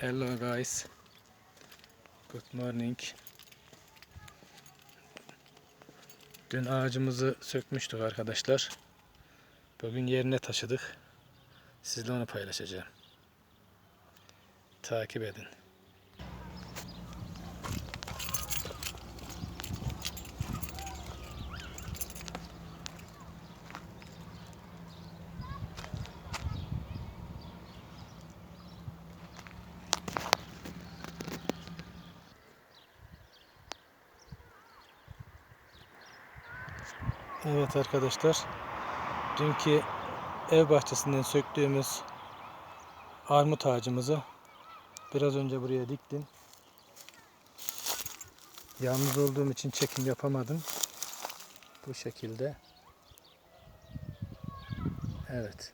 Hello guys. Good morning. Dün ağacımızı sökmüştük arkadaşlar. Bugün yerine taşıdık. Sizle onu paylaşacağım. Takip edin. Evet arkadaşlar. Dünkü ev bahçesinden söktüğümüz armut ağacımızı biraz önce buraya diktim. Yalnız olduğum için çekim yapamadım. Bu şekilde. Evet.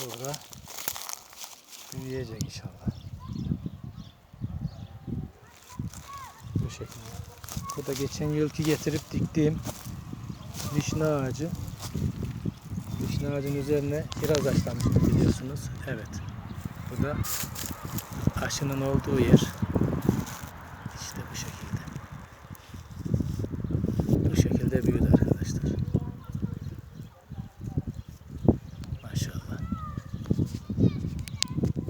Burada büyüyecek inşallah. Bu şekilde. Bu da geçen yılki getirip diktiğim vişne ağacı. Vişne ağacının üzerine kiraz açlamıştım biliyorsunuz. Evet. Bu da aşının olduğu yer.